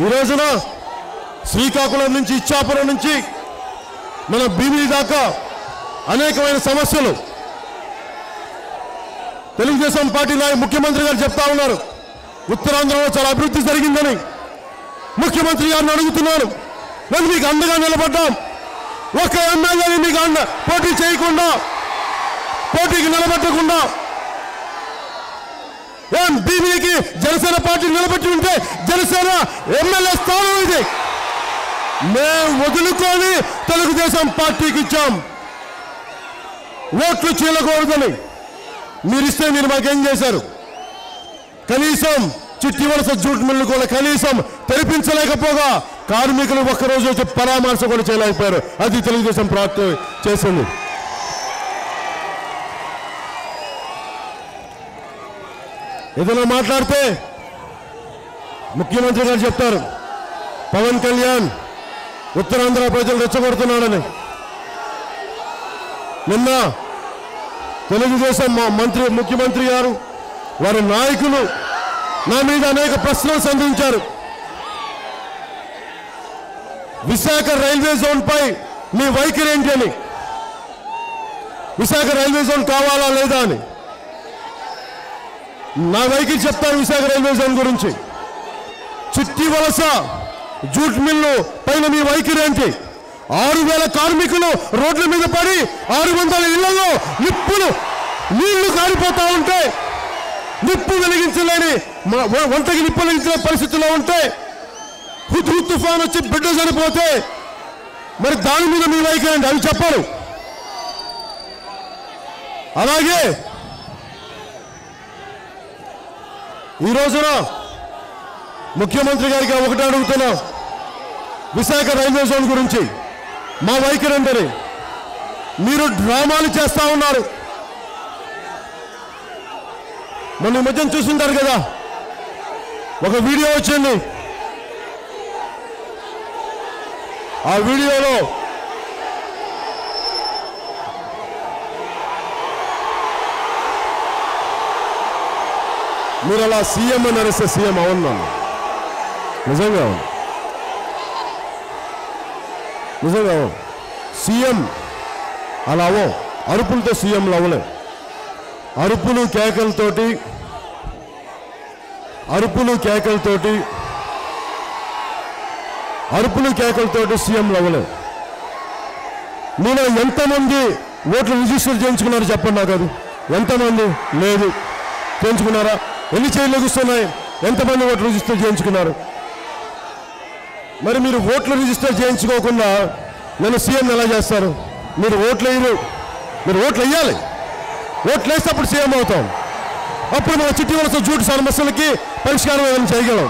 ఈ రోజున శ్రీకాకుళం నుంచి ఇచ్చాపురం నుంచి మన భీమిలి దాకా అనేకమైన సమస్యలు తెలుగుదేశం పార్టీ నాయకు ముఖ్యమంత్రి గారు చెప్తా ఉన్నారు. ఉత్తరాంధ్రలో చాలా అభివృద్ధి జరిగిందని ముఖ్యమంత్రి గారిని అడుగుతున్నాను. మేము మీకు అండగా నిలబడ్డాం. ఒక ఎమ్మెల్యేని మీకు అండ పోటీ చేయకుండా పోటీకి నిలబెట్టకుండా ఏం బీబీకి జనసేన పార్టీ నిలబెట్టి ఉంటే జనసేన ఎమ్మెల్యే స్థానం ఇది. మేము వదులుకొని తెలుగుదేశం పార్టీకి ఇచ్చాం. ఓట్లు చీలకూడదని. మీరిస్తే మీరు మాకేం చేశారు? కనీసం చిట్టి వలస జూట్ మిల్లు కూడా కనీసం తెరిపించలేకపోగా కార్మికులు ఒక్కరోజు వచ్చి పరామర్శ కూడా చేయలేకపోయారు. అది తెలుగుదేశం పార్టీ చేసింది. ఏదైనా మాట్లాడితే ముఖ్యమంత్రి గారు చెప్తారు. పవన్ కళ్యాణ్ ఉత్తరాంధ్ర ప్రజలు రెచ్చగొడుతున్నాడని. నిన్న తెలుగుదేశం మా మంత్రి ముఖ్యమంత్రి గారు వారి నాయకులు నా మీద అనేక ప్రశ్నలు సంధించారు. విశాఖ రైల్వే జోన్ పై మీ వైఖరి ఏంటి అని? విశాఖ రైల్వే జోన్ కావాలా లేదా అని? నా వైఖరి చెప్తాను విశాఖ రైల్వే జోన్ గురించి. చిట్టి వలస జూట్ మిల్లు పైన మీ వైఖరి ఏంటి? ఆరు వేల కార్మికులు రోడ్ల మీద పడి ఆరు వందల ఇళ్ళలో నిప్పులు నీళ్ళు కారిపోతా ఉంటే నిప్పు వెలిగించలేని వంటకి నిప్పు వెలిగించలేని పరిస్థితిలో ఉంటే హుద్హు తుఫాన్ వచ్చి బిడ్డ చనిపోతే మరి దాని మీద మీ వైఖరి అంటే అవి చెప్పరు అలాగే ఈ రోజున ముఖ్యమంత్రి గారికి ఒకటి అడుగుతున్నా. విశాఖ రైల్వే జోన్ గురించి. మా వైఖరి మీరు డ్రామాలు చేస్తా ఉన్నారు. మొన్న ఈ మధ్యన చూస్తుంటారు కదా. ఒక వీడియో వచ్చింది. ఆ వీడియోలో మీరు అలా సీఎం అని అరిస్తే సీఎం అవున్నాను నిజంగా అవును. నిజంగా అవును. సీఎం అలా అవో అరుపులతో సీఎంలు అవ్వలే అరుపులు కేకలతోటి అరుపులు కేకలతోటి అరుపులు కేకలతోటి సీఎంలు అవ్వలే నేను ఎంతమంది ఓట్లు రిజిస్టర్ చేయించుకున్నారు చెప్పండి నాకు అది? ఎంతమంది? లేదు. చేయించుకున్నారా? ఎన్ని చైర్లు లెగుస్తున్నాయి ఎంతమంది ఓట్లు రిజిస్టర్ చేయించుకున్నారు? మరి మీరు ఓట్లు రిజిస్టర్ చేయించుకోకుండా నన్ను సీఎం ఎలా చేస్తారు? మీరు ఓట్లు వేయరు. మీరు ఓట్లు వేయాలి. ఓట్లు వేస్తే అప్పుడు సీఎం అవుతాం. అప్పుడు మన చిట్టి వలస జూటు సమస్యలకి పరిష్కారం ఏమైనా చేయగలం?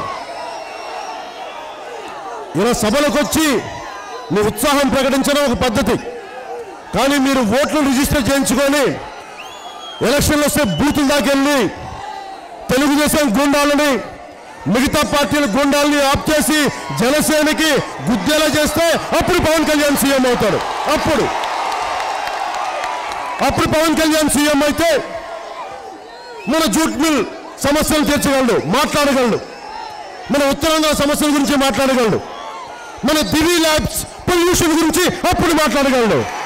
ఇలా సభలకు వచ్చి మీ ఉత్సాహం ప్రకటించడం ఒక పద్ధతి. కానీ మీరు ఓట్లు రిజిస్టర్ చేయించుకొని ఎలక్షన్లు వస్తే బూతులు దాకా వెళ్ళి తెలుగుదేశం గుండాలని మిగతా పార్టీల గుండాలని ఆప్ చేసి జనసేనకి గుద్దెలా చేస్తే అప్పుడు పవన్ కళ్యాణ్ సీఎం అవుతాడు. అప్పుడు. అప్పుడు పవన్ కళ్యాణ్ సీఎం అయితే మన జూట్ మిల్ సమస్యలు తీర్చగలడు మాట్లాడగలడు. మన ఉత్తరాంధ్ర సమస్యల గురించి మాట్లాడగలడు. మన దివి ల్యాబ్స్ పొల్యూషన్ గురించి అప్పుడు మాట్లాడగలడు.